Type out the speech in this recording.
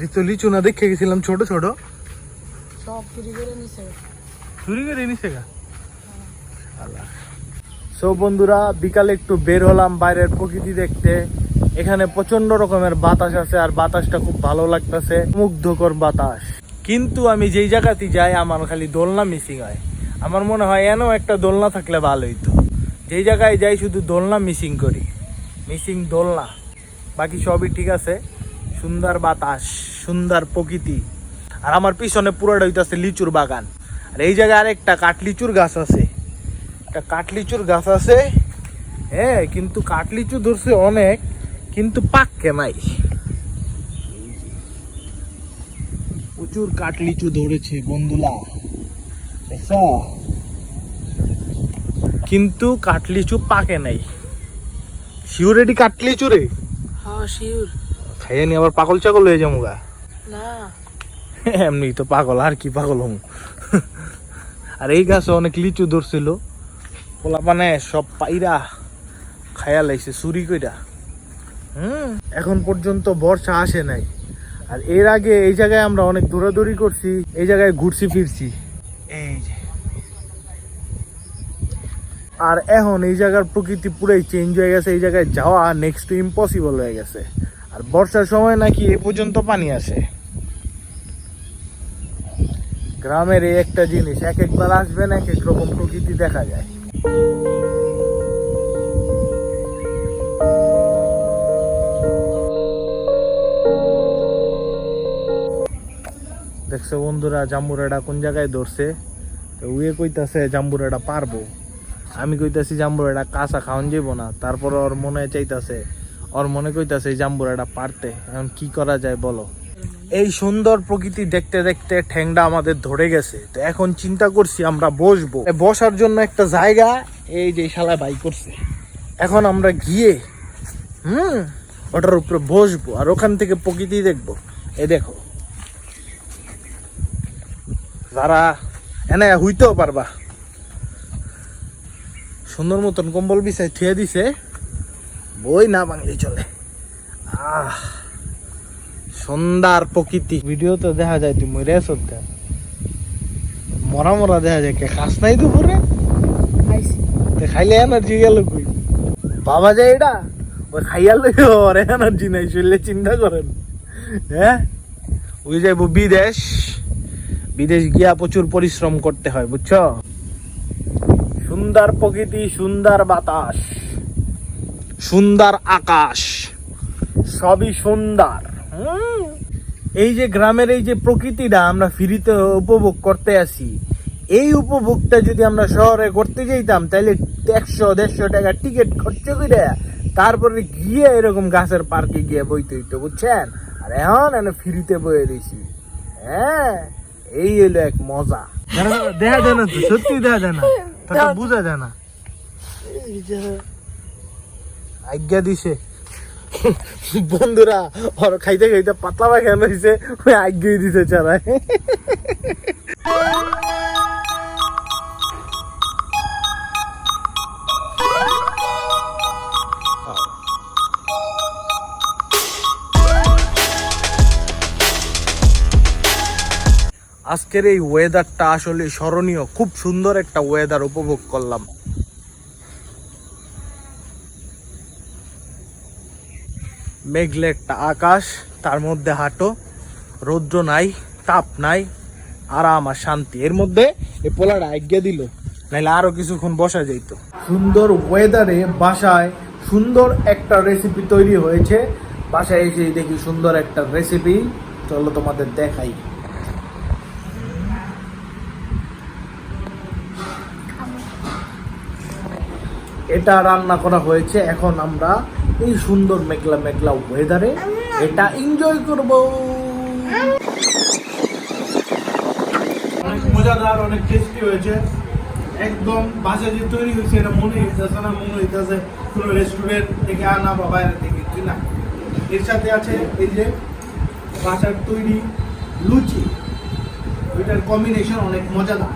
এটি তো লিচু না দেখে গেছিলাম ছোট ছোট। সব চুরি করে নিছে। চুরি করে নিছে গা? সো বন্ধুরা বিকালে একটু বের হলাম বাইরের প্রকৃতি দেখতে। এখানে প্রচণ্ড রকমের বাতাস আছে আর বাতাসটা খুব ভালো লাগতেছে। মুগ্ধকর বাতাস। কিন্তু আমি যেই জায়গাতে যাই আমার খালি দোলনা মিসিং হয়। আমার মনে হয় এনও একটা দোলনা থাকলে ভালো হইতো। যেই জায়গায় যাই শুধু দোলনা মিসিং করি। মিসিং দোলনা। বাকি সবই ঠিক আছে। সুন্দর বাতাস, সুন্দর প্রকৃতি। আর আমার পিছনে পুরোটা হইতাছে লিচুর বাগান। আর এই জায়গায় আরেকটা কাঠলিচুর গাছ আছে। একটা কাঠলিচুর গাছ আছে। হ্যাঁ কিন্তু কাঠলিচু ধরছে অনেক, কিন্তু পাককে নাই। প্রচুর কাঠলিচু ধরেছে বন্ধুলা দেখছ? কিন্তু কাঠলিচু পাকে নাই। শিউর এটি কাঠলিচু রে? হ্যাঁ খাইয়ে নি আবার পাগল চাগল হয়ে যাব গা। না। এমনি তো পাগল আর কি পাগল হম। আর এই গাছে অনেক লিচু ধরছিল। পোলাপানে সব পাইরা খায়া লাইছে চুরি কইরা। হুম? এখন পর্যন্ত বর্ষা আসে নাই। আর এর আগে এই জায়গায় আমরা অনেক দৌড়াদৌড়ি করছি এই জায়গায় ঘুরছি ফিরছি। এই যে। আর এখন এই জায়গার প্রকৃতি পুরাই চেঞ্জ হয়ে গেছে এই জায়গায় যাওয়া নেক্সট টু ইম্পসিবল হয়ে গেছে। আর বর্ষার সময় নাকি এ পর্যন্ত পানি আসে। গ্রামের এই একটা জিনিস, এক একবার আসবেন এক এক রকম প্রকৃতি দেখা যায়। দেখছ বন্ধুরা, জাম্বুরাটা কোন জায়গায় ধরছে? তো উয়ে কইতাছে জাম্বুরাটা পারব। আমি কইতাছি জাম্বুরাটা কাঁচা খাওয়ান যাব না তারপর ওর মনে চাইতাছে ওর মনে কইতাছে এই জাম্বুরাটা পারতে। এখন কি করা যায় বলো? এই সুন্দর প্রকৃতি দেখতে দেখতে ঠ্যাংটা আমাদের ধরে গেছে। তো এখন চিন্তা করছি আমরা বসবো। বসার জন্য একটা জায়গা, এই যে শালা বাই করছে। এখন আমরা গিয়ে, হুম, ওটার উপরে বসবো আর ওখান থেকে প্রকৃতি দেখব। এই দেখো। যারা এনে হইতেও পারবা। সুন্দর মতন কম্বল বিছাই থুয়ে দিছে। বই না বাংলি চলে। আহ সুন্দর প্রকৃতি। ভিডিও তো দেখা যায় তুই মরে সত্যি মরা মরা দেখা যায় কে খাস নাই দুপুরে? খাইলে এনার্জি গেল কই? বাবা যায় এটা ওই খাইয়া লই ওর এনার্জি নাই শুনলে চিন্তা করেন। হ্যাঁ? ওই যাইব বিদেশ। বিদেশ গিয়া প্রচুর পরিশ্রম করতে হয় বুঝছ? সুন্দর প্রকৃতি সুন্দর বাতাস। সুন্দর আকাশ। সবই সুন্দর। হুম। এই যে গ্রামের এই যে প্রকৃতিটা আমরা ফ্রিতে উপভোগ করতে আসি এই উপভোগটা যদি আমরা শহরে করতে যেতাম তাহলে একশো দেড়শো টাকা টিকিট খরচ করে তারপরে গিয়ে এরকম গাছের পার্কে গিয়ে বইতে হইতো বুঝছেন? আর এখন এনে ফ্রিতে বয়ে দিছি। হ্যাঁ এই হলো এক মজা। দেখা যায় না সত্যি দেখা যায় না? বোঝা যায় না। আজ্ঞা দিছে। বন্ধুরা, ওর খাইতে খাইতে পাতলা পায়খানা হয়েছে ওই আজ্ঞাই দিতে চালায়। আজকের এই ওয়েদারটা আসলে স্মরণীয়। খুব সুন্দর একটা ওয়েদার উপভোগ করলাম। মেঘলে একটা আকাশ, তার মধ্যে হাঁটো, রৌদ্র নাই, তাপ নাই, আরাম আর শান্তি। এর মধ্যে এই পোলাটা আজ্ঞা দিল, নাইলে আরও কিছুক্ষণ বসা যেত সুন্দর ওয়েদারে বাসায় সুন্দর একটা রেসিপি তৈরি হয়েছে। বাসায় এসে দেখি সুন্দর একটা রেসিপি চলো তোমাদের দেখাই। এটা রান্না করা হয়েছে। এখন আমরা এই সুন্দর মেঘলা মেঘলা ওয়েদারে এটা এনজয় করব। অনেক মজাদার, অনেক টেস্টি হয়েছে। একদম বাসা যে তৈরি হয়েছে, এটা মনে হইতেছে না, মনে হইতেছে কোনো রেস্টুরেন্ট থেকে আনা বা বাইরে থেকে কিনা। এর সাথে আছে এই যে বাসার তৈরি লুচি। ওইটার কম্বিনেশন অনেক মজাদার।